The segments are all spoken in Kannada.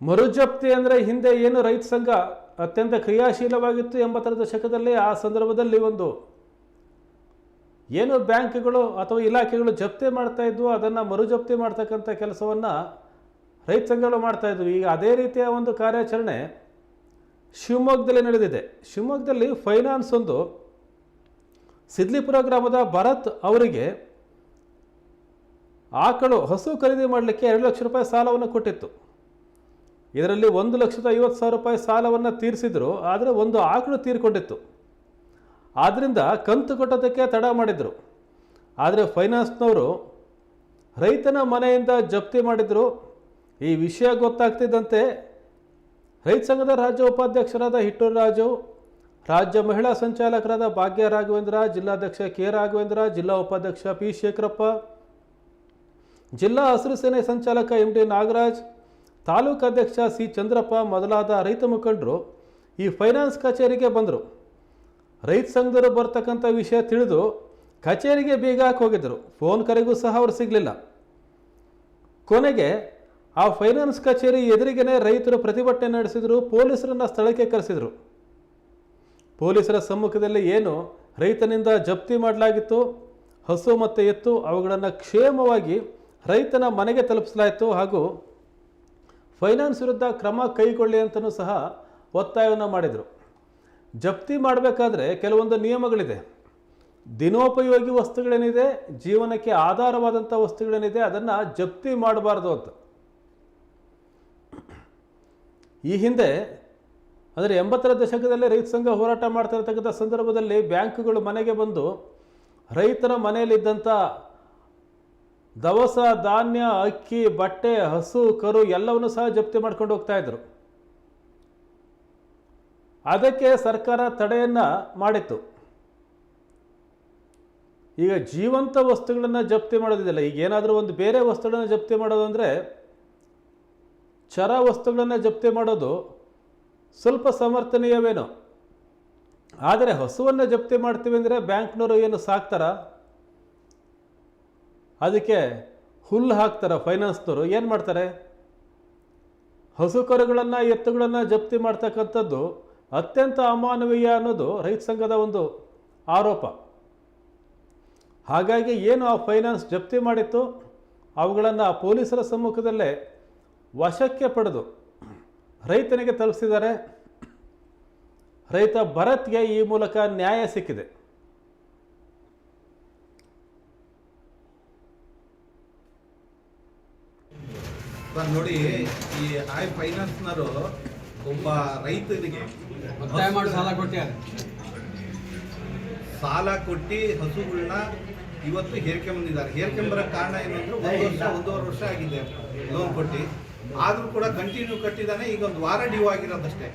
ಮರುಜಪ್ತಿ ಅಂದರೆ ಹಿಂದೆ ಏನು ರೈತ ಸಂಘ ಅತ್ಯಂತ ಕ್ರಿಯಾಶೀಲವಾಗಿತ್ತು ಎಂಬತ್ತರ ದಶಕದಲ್ಲಿ ಆ ಸಂದರ್ಭದಲ್ಲಿ ಒಂದು ಏನು ಬ್ಯಾಂಕ್ಗಳು ಅಥವಾ ಇಲಾಖೆಗಳು ಜಪ್ತಿ ಮಾಡ್ತಾ ಇದ್ವು ಅದನ್ನು ಮರುಜಪ್ತಿ ಮಾಡ್ತಕ್ಕಂಥ ಕೆಲಸವನ್ನು ರೈತ ಸಂಘಗಳು ಮಾಡ್ತಾ ಇದ್ವು. ಈಗ ಅದೇ ರೀತಿಯ ಒಂದು ಕಾರ್ಯಾಚರಣೆ ಶಿವಮೊಗ್ಗದಲ್ಲಿ ನಡೆದಿದೆ. ಶಿವಮೊಗ್ಗದಲ್ಲಿ ಫೈನಾನ್ಸ್ ಒಂದು ಸಿದ್ಲಿಪುರ ಗ್ರಾಮದ ಭರತ್ ಅವರಿಗೆ ಆಕಳು ಹಸು ಖರೀದಿ ಮಾಡಲಿಕ್ಕೆ ಎರಡು ಲಕ್ಷ ರೂಪಾಯಿ ಸಾಲವನ್ನು ಕೊಟ್ಟಿತ್ತು. ಇದರಲ್ಲಿ ಒಂದು ಲಕ್ಷದ ಐವತ್ತು ಸಾವಿರ ರೂಪಾಯಿ ಸಾಲವನ್ನು ತೀರಿಸಿದ್ರು, ಆದರೆ ಒಂದು ಆಕಳು ತೀರ್ಕೊಂಡಿತ್ತು. ಆದ್ದರಿಂದ ಕಂತು ಕಟ್ಟೋದಕ್ಕೆ ತಡ ಮಾಡಿದರು. ಆದರೆ ಫೈನಾನ್ಸ್ನವರು ರೈತನ ಮನೆಯಿಂದ ಜಪ್ತಿ ಮಾಡಿದರು. ಈ ವಿಷಯ ಗೊತ್ತಾಗ್ತಿದ್ದಂತೆ ರೈತ ಸಂಘದ ರಾಜ್ಯ ಉಪಾಧ್ಯಕ್ಷರಾದ ಹಿಟ್ಟೂರು ರಾಜು, ರಾಜ್ಯ ಮಹಿಳಾ ಸಂಚಾಲಕರಾದ ಭಾಗ್ಯ ರಾಘವೇಂದ್ರ, ಜಿಲ್ಲಾಧ್ಯಕ್ಷ ಕೆ ರಾಘವೇಂದ್ರ, ಜಿಲ್ಲಾ ಉಪಾಧ್ಯಕ್ಷ ಪಿ ಶೇಖರಪ್ಪ, ಜಿಲ್ಲಾ ಹಸಿರು ಸೇನೆ ಸಂಚಾಲಕ ಎಂ ಡಿ ನಾಗರಾಜ್ ತಾಲೂಕು ಅಧ್ಯಕ್ಷ ಸಿ ಚಂದ್ರಪ್ಪ ಮೊದಲಾದ ರೈತ ಮುಖಂಡರು ಈ ಫೈನಾನ್ಸ್ ಕಚೇರಿಗೆ ಬಂದರು. ರೈತ ಸಂಘದವರು ಬರ್ತಕ್ಕಂಥ ವಿಷಯ ತಿಳಿದು ಕಚೇರಿಗೆ ಬೀಗ ಹೋಗಿದ್ದರು. ಫೋನ್ ಕರೆಗೂ ಸಹ ಅವರು ಸಿಗಲಿಲ್ಲ. ಕೊನೆಗೆ ಆ ಫೈನಾನ್ಸ್ ಕಚೇರಿ ಎದುರಿಗೇನೆ ರೈತರು ಪ್ರತಿಭಟನೆ ನಡೆಸಿದರು, ಪೊಲೀಸರನ್ನು ಸ್ಥಳಕ್ಕೆ ಕರೆಸಿದರು. ಪೊಲೀಸರ ಸಮ್ಮುಖದಲ್ಲಿ ಏನು ರೈತನಿಂದ ಜಪ್ತಿ ಮಾಡಲಾಗಿತ್ತು, ಹಸು ಮತ್ತು ಎತ್ತು ಅವುಗಳನ್ನು ಕ್ಷೇಮವಾಗಿ ರೈತನ ಮನೆಗೆ ತಲುಪಿಸಲಾಯಿತು ಹಾಗೂ ಫೈನಾನ್ಸ್ ವಿರುದ್ಧ ಕ್ರಮ ಕೈಗೊಳ್ಳಿ ಅಂತಲೂ ಸಹ ಒತ್ತಾಯವನ್ನು ಮಾಡಿದರು. ಜಪ್ತಿ ಮಾಡಬೇಕಾದ್ರೆ ಕೆಲವೊಂದು ನಿಯಮಗಳಿದೆ. ದಿನೋಪಯೋಗಿ ವಸ್ತುಗಳೇನಿದೆ, ಜೀವನಕ್ಕೆ ಆಧಾರವಾದಂಥ ವಸ್ತುಗಳೇನಿದೆ, ಅದನ್ನು ಜಪ್ತಿ ಮಾಡಬಾರ್ದು ಅಂತ. ಈ ಹಿಂದೆ ಅಂದರೆ ಎಂಬತ್ತರ ದಶಕದಲ್ಲಿ ರೈತ ಸಂಘ ಹೋರಾಟ ಮಾಡ್ತಾ ಇರ್ತಕ್ಕಂಥ ಸಂದರ್ಭದಲ್ಲಿ ಬ್ಯಾಂಕ್ಗಳು ಮನೆಗೆ ಬಂದು ರೈತರ ಮನೆಯಲ್ಲಿದ್ದಂಥ ದವಸ, ಧಾನ್ಯ, ಅಕ್ಕಿ, ಬಟ್ಟೆ, ಹಸು, ಕರು ಎಲ್ಲವನ್ನು ಸಹ ಜಪ್ತಿ ಮಾಡ್ಕೊಂಡು ಹೋಗ್ತಾ ಇದ್ರು. ಅದಕ್ಕೆ ಸರ್ಕಾರ ತಡೆಯನ್ನು ಮಾಡಿತ್ತು. ಈಗ ಜೀವಂತ ವಸ್ತುಗಳನ್ನು ಜಪ್ತಿ ಮಾಡೋದಿಲ್ಲ ಈಗ ಏನಾದರೂ ಒಂದು ಬೇರೆ ವಸ್ತುಗಳನ್ನು ಜಪ್ತಿ ಮಾಡೋದು ಅಂದರೆ, ಚರ ವಸ್ತುಗಳನ್ನು ಜಪ್ತಿ ಮಾಡೋದು ಸ್ವಲ್ಪ ಸಮರ್ಥನೀಯವೇನೋ. ಆದರೆ ಹಸುವನ್ನು ಜಪ್ತಿ ಮಾಡ್ತೀವಿ ಅಂದರೆ ಬ್ಯಾಂಕ್ನವರು ಏನು ಸಾಕ್ತಾರ? ಅದಕ್ಕೆ ಹುಲ್ಲು ಹಾಕ್ತಾರೆ ಫೈನಾನ್ಸ್ನವರು ಏನು ಮಾಡ್ತಾರೆ? ಹಸು ಕರುಗಳನ್ನು ಎತ್ತುಗಳನ್ನು ಜಪ್ತಿ ಮಾಡ್ತಕ್ಕಂಥದ್ದು ಅತ್ಯಂತ ಅಮಾನವೀಯ ಅನ್ನೋದು ರೈತ ಸಂಘದ ಒಂದು ಆರೋಪ. ಹಾಗಾಗಿ ಏನು ಆ ಫೈನಾನ್ಸ್ ಜಪ್ತಿ ಮಾಡಿತ್ತು? ಅವುಗಳನ್ನು ಪೊಲೀಸರ ಸಮ್ಮುಖದಲ್ಲೇ ವಶಕ್ಕೆ ಪಡೆದು ರೈತನಿಗೆ ತಲುಪಿಸಿದ್ದಾರೆ. ರೈತ ಭರತ್ಗೆ ಈ ಮೂಲಕ ನ್ಯಾಯ ಸಿಕ್ಕಿದೆ. ಸರ್ ನೋಡಿ ಈ ಐ ಫೈನಾನ್ಸ್ನವರು ಒಬ್ಬ ರೈತರಿಗೆ ಒತ್ತಾಯ ಮಾಡಿ ಸಾಲ ಕೊಟ್ಟಿದ್ದಾರೆ ಸಾಲ ಕೊಟ್ಟು ಹಸುಗಳನ್ನ ಇವತ್ತು ಹೇರ್ಕೊಂಬಂದಿದ್ದಾರೆ ಹೇರ್ಕೊಂಬರೋ ಕಾರಣ ಏನಂದ್ರೆ ಒಂದು ವರ್ಷ ಒಂದೂವರೆ ವರ್ಷ ಆಗಿದೆ ಲೋನ್ ಕೊಟ್ಟು. ಆದ್ರೂ ಕೂಡ ಕಂಟಿನ್ಯೂ ಕಟ್ಟಿದಾನೆ ಈಗ ಒಂದು ವಾರ ಡ್ಯೂ ಆಗಿರೋದಷ್ಟೇ.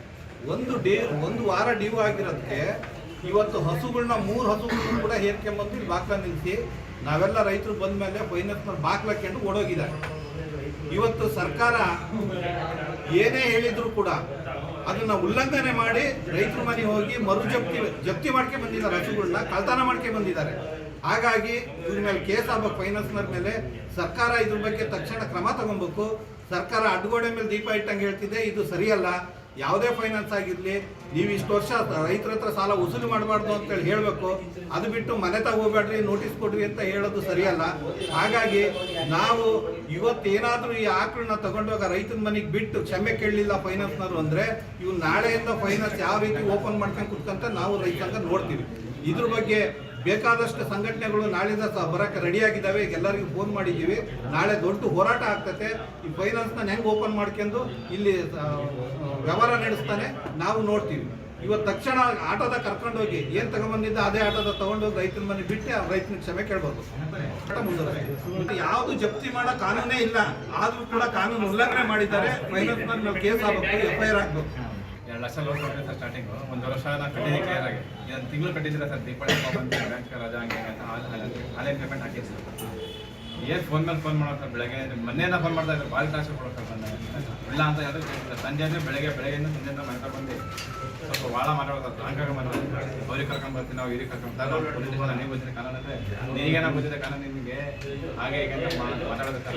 ಒಂದು ಡೇ ಒಂದು ವಾರ ಡ್ಯೂ ಆಗಿರೋದಕ್ಕೆ ಇವತ್ತು ಹಸುಗಳನ್ನ ಮೂರು ಹಸುಗಳನ್ನ ಕೂಡ ಹೇರ್ಕೊಂಬಂದು ಇಲ್ಲಿ ಬಾಕ್ಲ ನಿಲ್ಲಿಸಿ ನಾವೆಲ್ಲ ರೈತರು ಬಂದ ಮೇಲೆ ಫೈನಾನ್ಸ್ನವ್ರು ಬಾಕ್ಲಕ್ಕೊಂಡು ಓಡೋಗಿದ್ದಾರೆ. ಇವತ್ತು ಸರ್ಕಾರ ಏನೇ ಹೇಳಿದ್ರು ಕೂಡ ಅದನ್ನ ಉಲ್ಲಂಘನೆ ಮಾಡಿ ರೈತರ ಮನೆ ಹೋಗಿ ಮರು ಜಪ್ತಿ ಜಪ್ತಿ ಮಾಡ್ಕೆ ಬಂದಿದ್ದಾರೆ ಹಸುಗಳನ್ನ ಕಳ್ತನ ಮಾಡ್ಕೆ ಬಂದಿದ್ದಾರೆ. ಹಾಗಾಗಿ ಇದ್ರ ಮೇಲೆ ಕೇಸ್ ಆಗ್ಬೇಕು ಫೈನಾನ್ಸ್ನರ್ ಮೇಲೆ. ಸರ್ಕಾರ ಇದ್ರ ಬಗ್ಗೆ ತಕ್ಷಣ ಕ್ರಮ ತಗೊಬೇಕು. ಸರ್ಕಾರ ಅಡ್ಗೋಡೆ ಮೇಲೆ ದೀಪ ಇಟ್ಟಂಗೆ ಹೇಳ್ತಿದೆ, ಇದು ಸರಿಯಲ್ಲ. ಯಾವುದೇ ಫೈನಾನ್ಸ್ ಆಗಿರಲಿ, ನೀವು ಇಷ್ಟು ವರ್ಷ ರೈತರ ಹತ್ರ ಸಾಲ ವಸೂಲಿ ಮಾಡಬಾರ್ದು ಅಂತೇಳಿ ಹೇಳಬೇಕು. ಅದು ಬಿಟ್ಟು ಮನೆ ತಗೋಬೇಡ್ರಿ ನೋಟಿಸ್ ಕೊಡ್ರಿ ಅಂತ ಹೇಳೋದು ಸರಿಯಲ್ಲ. ಹಾಗಾಗಿ ನಾವು ಇವತ್ತೇನಾದ್ರೂ ಈ ಆಕಳನ್ನ ತಗೊಂಡೋಗ ರೈತನ ಮನೆಗೆ ಬಿಟ್ಟು ಕ್ಷಮೆ ಕೇಳಲಿಲ್ಲ ಫೈನಾನ್ಸ್ನವರು ಅಂದ್ರೆ ಇವು ನಾಳೆಯಿಂದ ಫೈನಾನ್ಸ್ ಯಾವ ರೀತಿ ಓಪನ್ ಮಾಡ್ಕೊಂಡು ಕುತ್ಕಂತ ನಾವು ರೈತಂಗ ನೋಡ್ತೀವಿ. ಇದ್ರ ಬಗ್ಗೆ ಬೇಕಾದಷ್ಟು ಸಂಘಟನೆಗಳು ನಾಳಿಂದ ಸಹ ಬರಕ್ಕೆ ರೆಡಿ ಆಗಿದ್ದಾವೆ ಎಲ್ಲರಿಗೂ ಫೋನ್ ಮಾಡಿದ್ದೀವಿ. ನಾಳೆ ದೊಡ್ಡ ಹೋರಾಟ ಆಗ್ತತೆ. ಈ ಫೈನಾನ್ಸ್ನ ಹೆಂಗ್ ಓಪನ್ ಮಾಡ್ಕೊಂಡು ಇಲ್ಲಿ ವ್ಯವಹಾರ ನಡೆಸ್ತಾನೆ ನಾವು ನೋಡ್ತೀವಿ. ಇವತ್ತು ತಕ್ಷಣ ಆಟೋದ ಕರ್ಕೊಂಡೋಗಿ ಏನು ತಗೊಂಬಂದಿದ್ದ ಅದೇ ಆಟೋದ ತಗೊಂಡೋಗಿ ರೈತನ ಮನೆ ಬಿಟ್ಟು ಆ ರೈತನ ಕ್ಷಮೆ ಕೇಳ್ಬೋದು. ಯಾವುದು ಜಪ್ತಿ ಮಾಡೋ ಕಾನೂನೇ ಇಲ್ಲ. ಆದ್ರೂ ಕೂಡ ಕಾನೂನು ಉಲ್ಲಂಘನೆ ಮಾಡಿದ್ದಾರೆ. ಫೈನಾನ್ಸ್ ಮೇಲೆ ಕೇಸ್ ಆಗಬೇಕು, ಎಫ್ ಐ ಲಕ್ಷ ಲೋನ್ ಕೊಟ್ಟಿದೆ ಸರ್ ಸ್ಟಾರ್ಟಿಂಗು ಒಂದು ವರ್ಷ ನಾನು ಕಟ್ಟಿದ್ದೀನಿ ಕ್ಲಿಯರ್ ಆಗಿ. ನಾನು ತಿಂಗಳು ಕಟ್ಟಿದ್ದೀರಾ ಸರ್? ದೀಪಾವಳಿ ಬ್ಯಾಂಕ್ ರಜಾ ಹಂಗೆ ಅಂತ ಆನ್ಲೈನ್ ಪೇಮೆಂಟ್ ಹಾಕಿದ್ದೆ ಸರ್ ಏನ್ ಫೋನ್ ಮೇಲೆ ಫೋನ್ ಮಾಡೋಕೆ ಬೆಳಗ್ಗೆ? ಮೊನ್ನೆಯಿಂದ ಫೋನ್ ಮಾಡ್ತಾ ಇದ್ದಾರೆ ಭಾಳ ಕಾಸು ಕೊಡೋಕೆ ಬಂದ ಇಲ್ಲ ಅಂತ ಕೇಳ್ತಿಲ್ಲ. ಸಂಜೆ ಅಂದ್ರೆ ಬೆಳಗ್ಗೆ, ಬೆಳಗ್ಗೆಯಿಂದ ಸಂಜೆಯಿಂದ ಮನೆ ಬಂದು ಸ್ವಲ್ಪ ಭಾಳ ಮಾತಾಡೋದು ಹಂಗಾಗಿ ಬಂದು ಅವ್ರಿಗೆ ಕರ್ಕೊಂಡ್ ಬರ್ತೀನಿ, ನಾವು ಇವ್ರಿಗೆ ಕರ್ಕೊಂಡು ಬರ್ತಾರೆ ಸ್ಟೇಷನ್ ನನಗೆ ಗೊತ್ತಿದೆ ಕಾನೂನು ಅಂದ್ರೆ ನಿನಗೇನ ಬಂದಿದೆ ಕಾನೂನು ನಿಮಗೆ ಹಾಗೆ ಹೀಗೆ ಮಾತಾಡೋದಕ್ಕೆ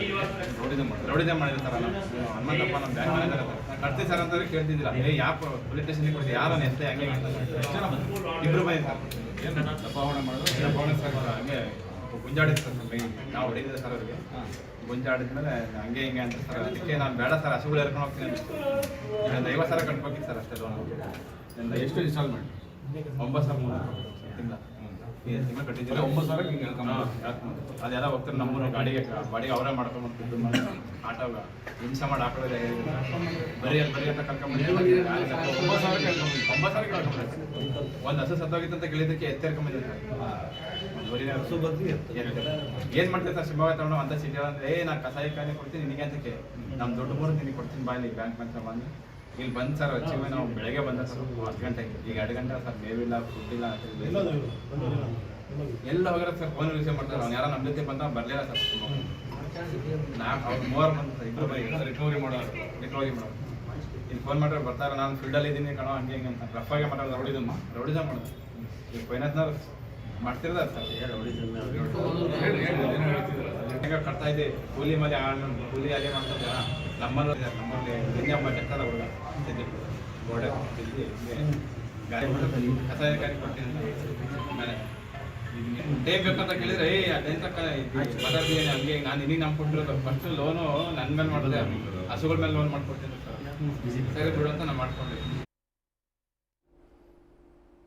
ರೌಡಿದೆ ಮಾಡಿ ರೌಡಿದೆ ಮಾಡಿರ್ತಾರ ಹನುಮಂತಪ್ಪ ನಮ್ಮ ಬ್ಯಾಂಕ್ ಮ್ಯಾನೇಜರ್ ಕಟ್ತಿ ಸರ್. ಅಂತಂದ್ರೆ ಕೇಳ್ತಿದ್ದಿಲ್ಲ. ಏ ಯಾವ ಪೊಲೀಸ್ ಸ್ಟೇಷನ್ಗೆ ಕೊಡ್ತೀವಿ ಯಾರು ಎಷ್ಟೇ ಹಂಗೆ ಇಬ್ಬರು ಬಂದಿದ್ದಾರೆ ಏನು? ದಬ್ಬಾವಣೆ ಮಾಡೋದು? ಸರ್, ಹಂಗೆ ಗುಂಜಾಡಿದ್ರು ಸರ್ ಕೈಗೆ ನಾವು ಹೊಡಿದಿದೆ ಸರ್ ಅವ್ರಿಗೆ. ಗುಂಜಾಡಿದ್ಮೇಲೆ ಹಂಗೆ ಹಿಂಗೆ ಅಂತ ಸರ್ ಅದಕ್ಕೆ ನಾನು ಬೇಡ ಸರ್ ಹಸುಗಳು ಎರ್ಕೊಂಡು ಹೋಗ್ತೀನಿ ಒಂದು ಐವತ್ತು ಸಾವಿರ ಕಟ್ಬೇಕಿತ್ತು ಸರ್ ಅಷ್ಟೇ ಲೋನ್. ಎಷ್ಟು ಇನ್ಸ್ಟಾಲ್ಮೆಂಟ್ ಒಂಬತ್ತು ಸಾವಿರ ಮೂರು ಕಟ್ಟಿದ್ದೀವಿ ಒಂಬತ್ತು ಹಿಂಗೆ ಅದೆಲ್ಲ ಹೋಗ್ತಾರೆ ಗಾಡಿಗೆ ಬಾಡಿಗೆ ಅವರೇ ಮಾಡ್ಕೊಂಡು ದುಡ್ಡು ಮಾಡಿ ಆಟೋ ಹಿಂಸೆ ಮಾಡಿ ಹಾಕೊಳ್ಳೋದೇ ಬರೀ ಬರೀ ಅಂತ ಒಂಬತ್ತು ಸಾವಿರ ಒಂಬತ್ತು ಸಾವಿರ ಒಂದು ಹಸು ಸತ್ತೋಗಿತ್ತು ಅಂತ ಕೇಳಿದ್ದಕ್ಕೆ ಹಸು. ಏನ್ ತಗೊಂಡು ಅಂತ ಸಿಟಿ ಅಂದ್ರೆ ಏ ನಾ ಕಸಾಯಿ ಕಾಯಿ ಕೊಡ್ತೀನಿ ನಿನಗೆ ಅಂತಕ್ಕೆ ನಮ್ಮ ದೊಡ್ಡ ಮೂರು ನಿನಗೆ ಕೊಡ್ತೀನಿ ಬಾಯಿ ಬ್ಯಾಂಕ್ ಅಂತ ಬಂದು. ಇಲ್ಲಿ ಬಂದು ಸರ್ ಹಚ್ಚಿವೆ ನಾವು ಬೆಳಗ್ಗೆ ಬಂದ ಸರ್ ಹತ್ತು ಗಂಟೆಗೆ. ಈಗ ಎರಡು ಗಂಟೆ ಸರ್ ಮೇವಿಲ್ಲ ಫುಡ್ ಇಲ್ಲ ಎಲ್ಲ ಹೋಗಿರೋ ಸರ್ ಫೋನ್ ರಿಸೀವ್ ಮಾಡ್ತಾರೆ ಅವ್ನು ಯಾರೋ ನಮ್ಮ ಜೊತೆ ಬಂದ ಬರಲಿಲ್ಲ ಸರ್ ನಾಲ್ಕು ಅವ್ರು ಮೂವರು ಬಂದು ಇಬ್ಬರು ಬರೀ ರಿಕವರಿ ಮಾಡೋರು ರಿಕವರಿ ಮಾಡೋರು. ಇಲ್ಲಿ ಫೋನ್ ಮಾಡಿದ್ರೆ ಬರ್ತಾರೆ ನಾನು ಫೀಲ್ಡಲ್ಲಿ ಇದ್ದೀನಿ ಕಣೋ ಹಂಗೆ ಹಿಂಗೆ ಅಂತ. ರಫ್ ಆಗಿ ಮಾಡೋದು ರೌಡಿದಮ್ಮ ರೌಡಿದ ಮಾಡೋದು. ಈಗ ಫೈನಾನ್ಸ್ನವ್ರು ಮಾಡ್ತಿರೋದ ಸರ್ ಹೆಂಗ ಕಟ್ತಾ ಇದೆ ಕೂಲಿ ಮೇಲೆ ಆಳ್- ಕೂಲಿ ಅಲ್ಲಿ ಮಾಡ್ತಾರೆ ನಮ್ಮಲ್ಲಿ ನಮ್ಮಲ್ಲಿ ನಿನ್ನೆ ಬರ್ತಲ್ಲ ಹುಡುಗ ಗೋಡೆ ಗಾಡಿ ಬಿಟ್ಟು ಕಸಾಯ ಗಾಡಿ ಆಮೇಲೆ ಟೈಮ್ ಬೇಕಂತ ಕೇಳಿದ್ರೆ, ಏ ಅದೇಂತ ಮಾತಾಡ್ತೀನಿ ಹಂಗೆ, ನಾನು ನಿನಗೆ ನಂಬ್ಕೊಟ್ಟಿರೋದು ಫಸ್ಟ್ ಲೋನು ನನ್ನ ಮೇಲೆ ಮಾಡಿದೆ, ಹಸುಗಳ ಮೇಲೆ ಲೋನ್ ಮಾಡ್ಕೊಡ್ತೀನಿ ಸರ್ ಸರಿ ಬಿಡು ಅಂತ ನಾನು ಮಾಡ್ಕೊಂಡೆ